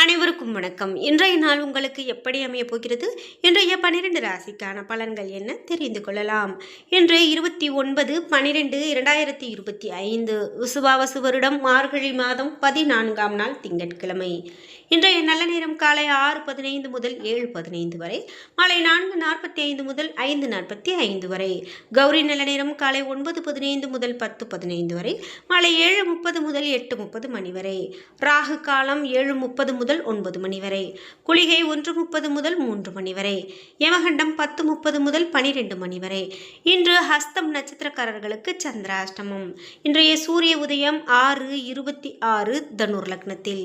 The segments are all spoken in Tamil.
அனைவருக்கும் வணக்கம். இன்றைய நாள் உங்களுக்கு எப்படி அமைய போகிறது? இன்றைய பனிரெண்டு ராசிக்கான பலன்கள் என்ன? தெரிந்து கொள்ளலாம். இன்று இருபத்தி ஒன்பது பனிரெண்டு இரண்டாயிரத்தி இருபத்தி ஐந்து. விசுவாவசு வருடம் மார்கழி மாதம் பதினான்காம் நாள் திங்கட்கிழமை. இன்றைய நல்ல நேரம் காலை ஆறு பதினைந்து முதல் ஏழு பதினைந்து வரை மாலை நான்கு நாற்பத்தி ஐந்து முதல் ஐந்து நாற்பத்தி ஐந்து வரை கௌரி நல்ல நேரம் காலை ஒன்பது பதினைந்து முதல் பத்து பதினைந்து வரை மாலை ஏழு முப்பது முதல் எட்டு முப்பது மணி வரை ராகு காலம் ஏழு முப்பது முதல் ஒன்பது மணி வரை குளிகை ஒன்று முப்பது முதல் மூன்று மணி வரை யமகண்டம் பத்து முப்பது முதல் பனிரெண்டு மணி வரை. இன்று ஹஸ்தம் நட்சத்திரக்காரர்களுக்கு சந்திராஷ்டமம். இன்றைய சூரிய உதயம் ஆறு இருபத்தி ஆறு தனுர் லக்னத்தில்.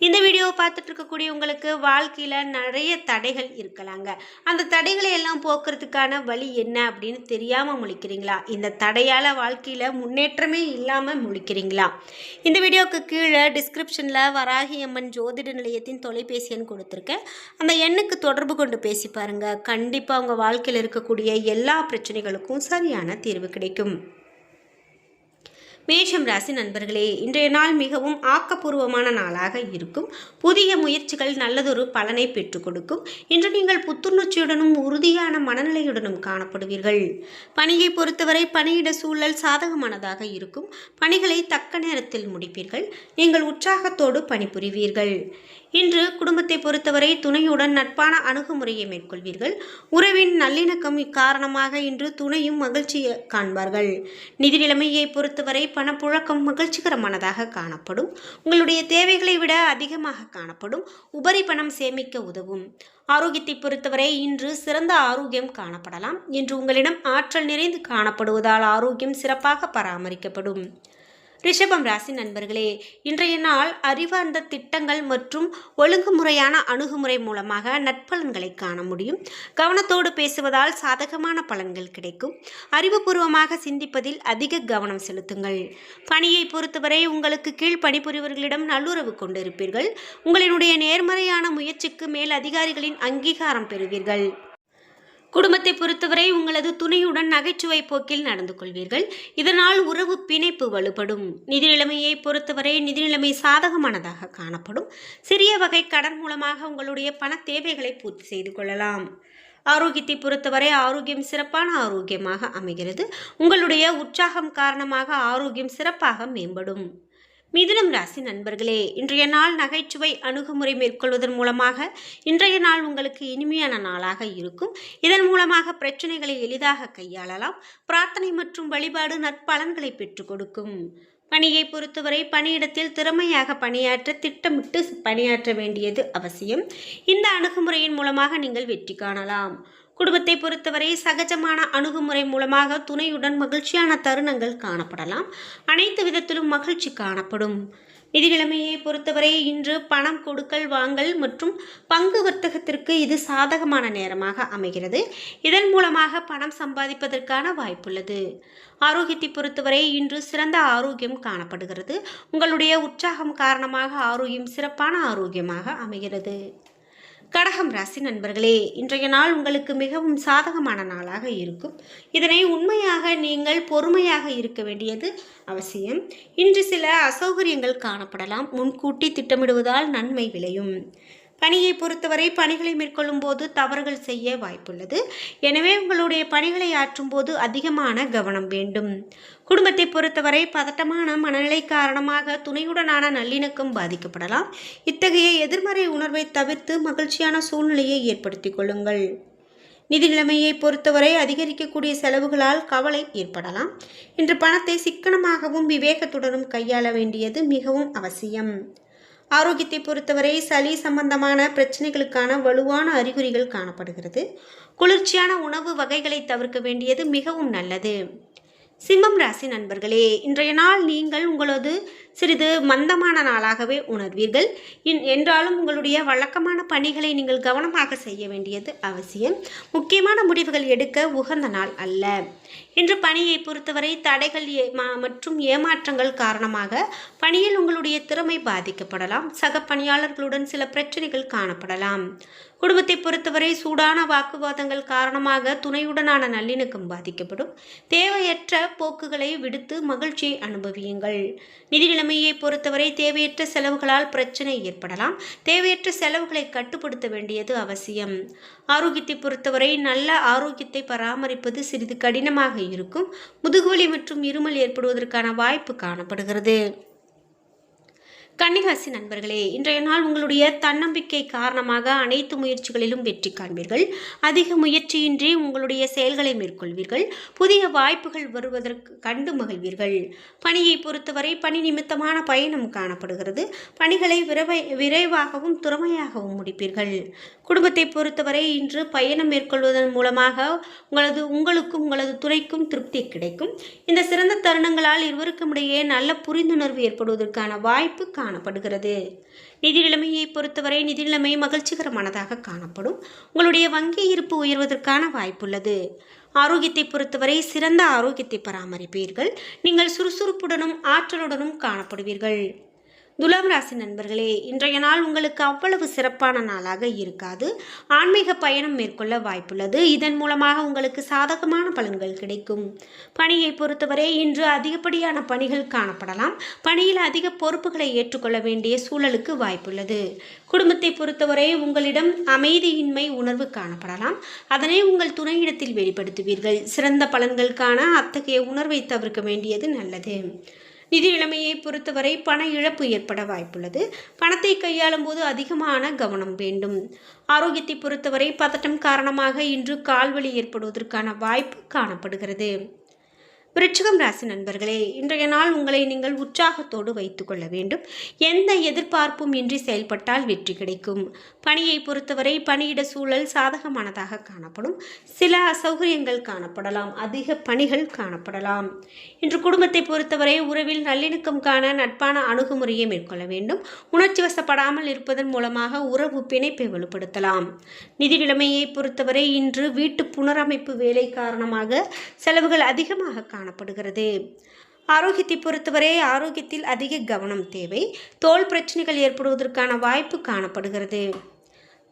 இந்த வீடியோவை பார்த்துட்டு இருக்கக்கூடிய உங்களுக்கு வாழ்க்கையில் நிறைய தடைகள் இருக்கலாங்க. அந்த தடைகளை எல்லாம் போக்குறதுக்கான வழி என்ன அப்படின்னு தெரியாமல் முழிக்கிறீங்களா? இந்த தடையால் வாழ்க்கையில் முன்னேற்றமே இல்லாமல் முழிக்கிறீங்களா? இந்த வீடியோவுக்கு கீழே டிஸ்கிரிப்ஷனில் வராகி அம்மன் ஜோதிட நிலையத்தின் தொலைபேசி எண் கொடுத்துருக்கேன். அந்த எண்ணுக்கு தொடர்பு கொண்டு பேசி பாருங்கள் கண்டிப்பாக உங்கள் வாழ்க்கையில் இருக்கக்கூடிய எல்லா பிரச்சனைகளுக்கும் சரியான தீர்வு கிடைக்கும். மேஷம் ராசி நண்பர்களே இன்றைய நாள் மிகவும் ஆக்கப்பூர்வமான நாளாக இருக்கும். புதிய முயற்சிகள் நல்லதொரு பலனை பெற்றுக் கொடுக்கும். இன்று நீங்கள் புத்துணர்ச்சியுடனும் உறுதியான மனநிலையுடனும் காணப்படுவீர்கள். பணியை பொறுத்தவரை பணியிட சூழல் சாதகமானதாக இருக்கும். பணிகளை தக்க நேரத்தில் முடிப்பீர்கள். நீங்கள் உற்சாகத்தோடு பணிபுரிவீர்கள். இன்று குடும்பத்தை பொறுத்தவரை துணையுடன் நட்பான அணுகுமுறையை மேற்கொள்வீர்கள். உறவின் நல்லிணக்கம் காரணமாக இன்று துணையும் மகிழ்ச்சியை காண்பார்கள். நிதி நிலைமையை பொறுத்தவரை பணப்புழக்கம் மகிழ்ச்சிகரமானதாக காணப்படும். உங்களுடைய தேவைகளை விட அதிகமாக காணப்படும். உபரி பணம் சேமிக்க உதவும். ஆரோக்கியத்தை பொறுத்தவரை இன்று சிறந்த ஆரோக்கியம் காணப்படலாம். இன்று உங்களிடம் ஆற்றல் நிறைந்து காணப்படுவதால் ஆரோக்கியம் சிறப்பாக பராமரிக்கப்படும். ரிஷபம் ராசி நண்பர்களே இன்றைய நாள் அறிவார்ந்த திட்டங்கள் மற்றும் ஒழுங்குமுறையான அணுகுமுறை மூலமாக நட்பலன்களை காண முடியும். கவனத்தோடு பேசுவதால் சாதகமான பலன்கள் கிடைக்கும். அறிவுபூர்வமாக சிந்திப்பதில் அதிக கவனம் செலுத்துங்கள். பணியை பொறுத்தவரை உங்களுக்கு கீழ் பணிபுரிவர்களிடம் நல்லுறவு கொண்டிருப்பீர்கள். உங்களினுடைய நேர்மறையான முயற்சிக்கு மேல் அதிகாரிகளின் அங்கீகாரம் பெறுவீர்கள். குடும்பத்தை பொறுத்தவரை உங்களது துணையுடன் நகைச்சுவை போக்கில் நடந்து கொள்வீர்கள். இதனால் உறவு பிணைப்பு வலுப்படும். நிதி நிலைமையை பொறுத்தவரை நிதி நிலைமை சாதகமானதாக காணப்படும். சிறிய வகை கடன் மூலமாக உங்களுடைய பண தேவைகளை பூர்த்தி செய்து கொள்ளலாம். ஆரோக்கியத்தை பொறுத்தவரை ஆரோக்கியம் சிறப்பான ஆரோக்கியமாக அமைகிறது. உங்களுடைய உற்சாகம் காரணமாக ஆரோக்கியம் சிறப்பாக மேம்படும். மிதுனம் ராசி நண்பர்களே இன்றைய நாள் நகைச்சுவை அணுகுமுறை மேற்கொள்வதன் மூலமாக இன்றைய நாள் உங்களுக்கு இனிமையான நாளாக இருக்கும். இதன் மூலமாக பிரச்சனைகளை எளிதாக கையாளலாம். பிரார்த்தனை மற்றும் வழிபாடு நற்பலன்களை பெற்றுக் கொடுக்கும். பணியை பொறுத்தவரை பணியிடத்தில் திறமையாக பணியாற்ற திட்டமிட்டு பணியாற்ற வேண்டியது அவசியம். இந்த அணுகுமுறையின் மூலமாக நீங்கள் வெற்றி காணலாம். குடும்பத்தை பொறுத்தவரை சகஜமான அணுகுமுறை மூலமாக துணையுடன் மகிழ்ச்சியான தருணங்கள் காணப்படலாம். அனைத்து விதத்திலும் மகிழ்ச்சி காணப்படும். நிதிக்கிழமையை பொறுத்தவரை இன்று பணம் கொடுக்கல் வாங்கல் மற்றும் பங்கு வர்த்தகத்திற்கு இது சாதகமான நேரமாக அமைகிறது. இதன் மூலமாக பணம் சம்பாதிப்பதற்கான வாய்ப்புள்ளது. ஆரோக்கியத்தை பொறுத்தவரை இன்று சிறந்த ஆரோக்கியம் காணப்படுகிறது. உங்களுடைய உற்சாகம் காரணமாக ஆரோக்கியம் சிறப்பான ஆரோக்கியமாக அமைகிறது. கடகம் ராசி நண்பர்களே இன்றைய நாள் உங்களுக்கு மிகவும் சாதகமான நாளாக இருக்கும். இதனை உண்மையாக நீங்கள் பொறுமையாக இருக்க வேண்டியது அவசியம். இன்று சில அசௌகரியங்கள் காணப்படலாம். முன்கூட்டி திட்டமிடுவதால் நன்மை விளையும். பணியை பொறுத்தவரை பணிகளை மேற்கொள்ளும் போது தவறுகள் செய்ய வாய்ப்புள்ளது. எனவே உங்களுடைய பணிகளை ஆற்றும் போது அதிகமான கவனம் வேண்டும். குடும்பத்தை பொறுத்தவரை பதட்டமான மனநிலை காரணமாக துணையுடனான நல்லிணக்கம் பாதிக்கப்படலாம். இத்தகைய எதிர்மறை உணர்வை தவிர்த்து மகிழ்ச்சியான சூழ்நிலையை ஏற்படுத்திக் கொள்ளுங்கள். நிதி நிலைமையை பொறுத்தவரை அதிகரிக்கக்கூடிய செலவுகளால் கவலை ஏற்படலாம். இன்று பணத்தை சிக்கனமாகவும் விவேகத்துடனும் கையாள வேண்டியது மிகவும் அவசியம். ஆரோக்கியத்தை பொறுத்தவரை சளி சம்பந்தமான பிரச்சனைகளுக்கான வலுவான அறிகுறிகள் காணப்படுகிறது. குளிர்ச்சியான உணவு வகைகளை தவிர்க்க வேண்டியது மிகவும் நல்லது. சிம்மம் ராசி நண்பர்களே இன்றைய நாள் நீங்கள் உங்களது சிறிது மந்தமான நாளாகவே உணர்வீர்கள். என்றாலும் உங்களுடைய வழக்கமான பணிகளை நீங்கள் கவனமாக செய்ய வேண்டியது அவசியம். முக்கியமான முடிவுகள் எடுக்க உகந்த நாள் அல்ல. இன்று பணியை பொறுத்தவரை தடைகள் ஏ- மற்றும் ஏமாற்றங்கள் காரணமாக பணியில் உங்களுடைய திறமை பாதிக்கப்படலாம். சக பணியாளர்களுடன் சில பிரச்சனைகள் காணப்படலாம். குடும்பத்தை பொறுத்தவரை சூடான வாக்குவாதங்கள் காரணமாக துணையுடனான நல்லிணக்கம் பாதிக்கப்படும். தேவையற்ற போக்குகளை விடுத்து மகிழ்ச்சியை அனுபவியுங்கள். நிதி நிலைமையை பொறுத்தவரை தேவையற்ற செலவுகளால் பிரச்சனை ஏற்படலாம். தேவையற்ற செலவுகளை கட்டுப்படுத்த வேண்டியது அவசியம். ஆரோக்கியத்தை பொறுத்தவரை நல்ல ஆரோக்கியத்தை பராமரிப்பது சிறிது கடினமாக இருக்கும். முதுகுவலி மற்றும் இருமல் ஏற்படுவதற்கான வாய்ப்பு காணப்படுகிறது. கன்னிராசி நண்பர்களே இன்றைய நாள் உங்களுடைய தன்னம்பிக்கை காரணமாக அனைத்து முயற்சிகளிலும் வெற்றி காண்பீர்கள். அதிக முயற்சியின்றி உங்களுடைய செயல்களை மேற்கொள்வீர்கள். புதிய வாய்ப்புகள் வருவதற்கு கண்டு மகிழ்வீர்கள். பணியை பொறுத்தவரை பணி நிமித்தமான பயணம் காணப்படுகிறது. பணிகளை விரைவை விரைவாகவும் திறமையாகவும் முடிப்பீர்கள். குடும்பத்தை பொறுத்தவரை இன்று பயணம் மேற்கொள்வதன் மூலமாக உங்களது உங்களுக்கும் உங்களது துறைக்கும் திருப்தி கிடைக்கும். இந்த சிறந்த தருணங்களால் இருவருக்கும் இடையே நல்ல புரிந்துணர்வு ஏற்படுவதற்கான வாய்ப்பு காணப்படுகிறது. நிதி நிலைமையை பொறுத்தவரை நிதி நிலைமை மகிழ்ச்சிகரமானதாக காணப்படும். உங்களுடைய வங்கி இருப்பு உயர்வதற்கான வாய்ப்புள்ளது. ஆரோக்கியத்தை பொறுத்தவரை சிறந்த ஆரோக்கியத்தை பராமரிப்பீர்கள். நீங்கள் சுறுசுறுப்புடனும் ஆற்றலுடனும் காணப்படுவீர்கள். துலாம் ராசி நண்பர்களே இன்றைய நாள் உங்களுக்கு அவ்வளவு சிறப்பான நாளாக இருக்காது. ஆன்மீக பயணம் மேற்கொள்ள வாய்ப்புள்ளது. இதன் மூலமாக உங்களுக்கு சாதகமான பலன்கள் கிடைக்கும். பணியை பொறுத்தவரை இன்று அதிகப்படியான பணிகள் காணப்படலாம். பணியில் அதிக பொறுப்புகளை ஏற்றுக்கொள்ள வேண்டிய சூழலுக்கு வாய்ப்புள்ளது. குடும்பத்தை பொறுத்தவரை உங்களிடம் அமைதியின்மை உணர்வு காணப்படலாம். அதனை உங்கள் துணையிடத்தில் வெளிப்படுத்துவீர்கள். சிறந்த பலன்கள் காண அத்தகைய உணர்வை தவிர்க்க வேண்டியது நல்லது. நிதி நிலைமையை பொறுத்தவரை பண இழப்பு ஏற்பட வாய்ப்புள்ளது. பணத்தை கையாளும் போது அதிகமான கவனம் வேண்டும். ஆரோக்கியத்தை பொறுத்தவரை பதட்டம் காரணமாக இன்று கால்வலி ஏற்படுவதற்கான வாய்ப்பு காணப்படுகிறது. விருச்சிகம் ராசி நண்பர்களே இன்றைய நாள் உங்களை நீங்கள் உற்சாகத்தோடு வைத்துக்கொள்ள வேண்டும். எந்த எதிர்பார்ப்பும் இன்றி செயல்பட்டால் வெற்றி கிடைக்கும். பணியை பொறுத்தவரை பணியிட சூழல் சாதகமானதாக காணப்படும். சில அசௌகரியங்கள் காணப்படலாம். அதிக பணிகள் காணப்படலாம். இன்று குடும்பத்தை பொறுத்தவரை உறவில் நல்லிணக்கம் காண நட்பான அணுகுமுறையை மேற்கொள்ள வேண்டும். உணர்ச்சி வசப்படாமல் இருப்பதன் மூலமாக உறவு பிணைப்பை வலுப்படுத்தலாம். நிதி நிலைமையை பொறுத்தவரை இன்று வீட்டு புனரமைப்பு வேலை காரணமாக செலவுகள் அதிகமாக காணப்படுகிறது. ஆரோக்கியத்தை பொறுத்தவரை ஆரோக்கியத்தில் அதிக கவனம் தேவை. தோல் பிரச்சனைகள் ஏற்படுவதற்கான வாய்ப்பு காணப்படுகிறது.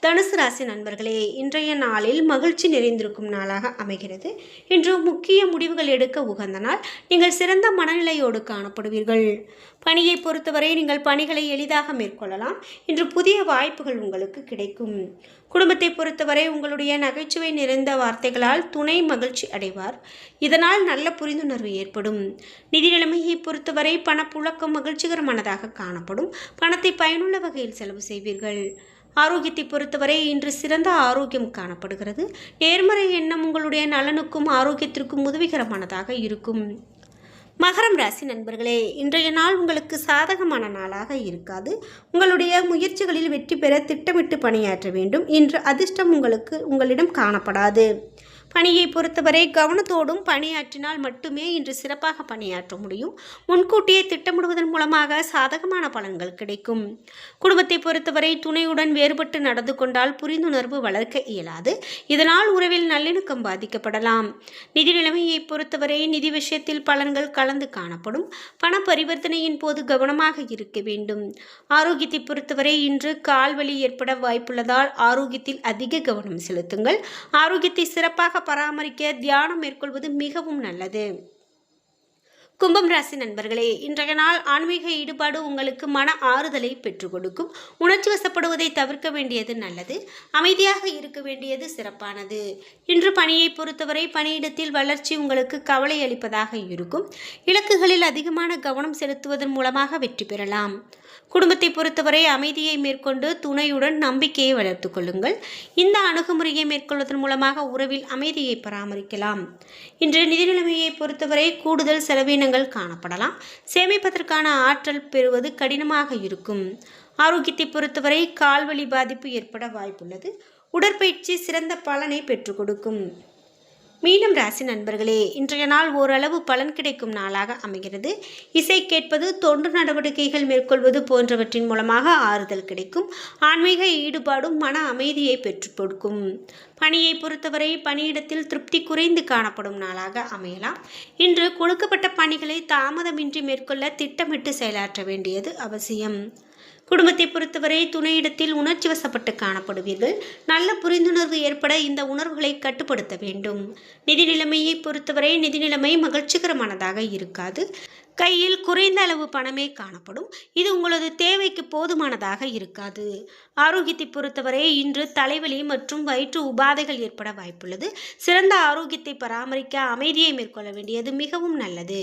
தனுசு ராசி நண்பர்களே இன்றைய நாளில் மகிழ்ச்சி நிறைந்திருக்கும் நாளாக அமைகிறது. இன்று முக்கிய முடிவுகள் எடுக்க உகந்த நாள். நீங்கள் சிறந்த மனநிலையோடு காணப்படுவீர்கள். பணியை பொறுத்தவரை நீங்கள் பணிகளை எளிதாக மேற்கொள்ளலாம். இன்று புதிய வாய்ப்புகள் உங்களுக்கு கிடைக்கும். குடும்பத்தை பொறுத்தவரை உங்களுடைய நகைச்சுவை நிறைந்த வார்த்தைகளால் துணை மகிழ்ச்சி அடைவார். இதனால் நல்ல புரிந்துணர்வு ஏற்படும். நிதி நிலைமையை பொறுத்தவரை பணப்புழக்கம் மகிழ்ச்சிகரமானதாக காணப்படும். பணத்தை பயனுள்ள வகையில் செலவு செய்வீர்கள். ஆரோக்கியத்தை பொறுத்தவரை இன்று சிறந்த ஆரோக்கியம் காணப்படுகிறது. நேர்மறை எண்ணம் உங்களுடைய நலனுக்கும் ஆரோக்கியத்திற்கும் உதவிகரமானதாக இருக்கும். மகரம் ராசி நண்பர்களே இன்றைய நாள் உங்களுக்கு சாதகமான நாளாக இருக்காது. உங்களுடைய முயற்சிகளில் வெற்றி பெற திட்டமிட்டு பணியாற்ற வேண்டும். இன்று அதிர்ஷ்டம் உங்களுக்கு உங்களிடம் காணப்படாது. பணியை பொறுத்தவரை கவனத்தோடும் பணியாற்றினால் மட்டுமே இன்று சிறப்பாக பணியாற்ற முடியும். முன்கூட்டியே திட்டமிடுவதன் மூலமாக சாதகமான பலன்கள் கிடைக்கும். குடும்பத்தை பொறுத்தவரை துணையுடன் வேறுபட்டு நடந்து கொண்டால் புரிந்துணர்வு வளர்க்க இயலாது. இதனால் உறவில் நல்லிணக்கம் பாதிக்கப்படலாம். நிதி நிலைமையை பொறுத்தவரை நிதி விஷயத்தில் பலன்கள் கலந்து காணப்படும். பண பரிவர்த்தனையின் போது கவனமாக இருக்க வேண்டும். ஆரோக்கியத்தை பொறுத்தவரை இன்று கால்வலி ஏற்பட வாய்ப்புள்ளதால் ஆரோக்கியத்தில் அதிக கவனம் செலுத்துங்கள். ஆரோக்கியத்தை சிறப்பாக பராமரிக்க தியானம் மேற்கொள்வது மிகவும் நல்லது. கும்பம் ராசி நண்பர்களே இன்றைய நாள் ஆன்மீக ஈடுபாடு உங்களுக்கு மன ஆறுதலை பெற்றுக் கொடுக்கும். உணர்ச்சி வசப்படுவதை தவிர்க்க வேண்டியது நல்லது. அமைதியாக இருக்க வேண்டியது சிறப்பானது. இன்று பணியை பொறுத்தவரை பணியிடத்தில் வளர்ச்சி உங்களுக்கு கவலை அளிப்பதாக இருக்கும். இலக்குகளில் அதிகமான கவனம் செலுத்துவதன் மூலமாக வெற்றி பெறலாம். குடும்பத்தை பொறுத்தவரை அமைதியை மேற்கொண்டு துணையுடன் நம்பிக்கையை வளர்த்து கொள்ளுங்கள். இந்த அணுகுமுறையை மேற்கொள்வதன் மூலமாக உறவில் அமைதியை பராமரிக்கலாம். இன்று நிதி நிலைமையை பொறுத்தவரை கூடுதல் செலவினங்கள் காணப்படலாம். சேமிப்பதற்கான ஆற்றல் பெறுவது கடினமாக இருக்கும். ஆரோக்கியத்தை பொறுத்தவரை கால்வழி பாதிப்பு ஏற்பட வாய்ப்புள்ளது. உடற்பயிற்சி சிறந்த பலனை பெற்றுக் கொடுக்கும். மீனம் ராசி நண்பர்களே இன்றைய நாள் ஓரளவு பலன் கிடைக்கும் நாளாக அமைகிறது. இசை கேட்பது தொண்டு நடவடிக்கைகள் மேற்கொள்வது போன்றவற்றின் மூலமாக ஆறுதல் கிடைக்கும். ஆன்மீக ஈடுபாடும் மன அமைதியை பெற்றுக் கொடுக்கும். பணியை பொறுத்தவரை பணியிடத்தில் திருப்தி குறைந்து காணப்படும் நாளாக அமையலாம். இன்று கொடுக்கப்பட்ட பணிகளை தாமதமின்றி மேற்கொள்ள திட்டமிட்டு செயலாற்ற வேண்டியது அவசியம். குடும்பத்தை பொறுத்தவரை துணையிடத்தில் உணர்ச்சி வசப்பட்டு காணப்படுவீர்கள். நல்ல புரிந்துணர்வு ஏற்பட இந்த உணர்வுகளை கட்டுப்படுத்த வேண்டும். நிதி நிலைமையை பொறுத்தவரை நிதி நிலைமை மகிழ்ச்சிகரமானதாக இருக்காது. கையில் குறைந்த அளவு பணமே காணப்படும். இது உங்களது தேவைக்கு போதுமானதாக இருக்காது. ஆரோக்கியத்தை பொறுத்தவரை இன்று தலைவலி மற்றும் வயிற்று உபாதைகள் ஏற்பட வாய்ப்புள்ளது. சிறந்த ஆரோக்கியத்தை பராமரிக்க அமைதியை மேற்கொள்ள வேண்டியது மிகவும் நல்லது.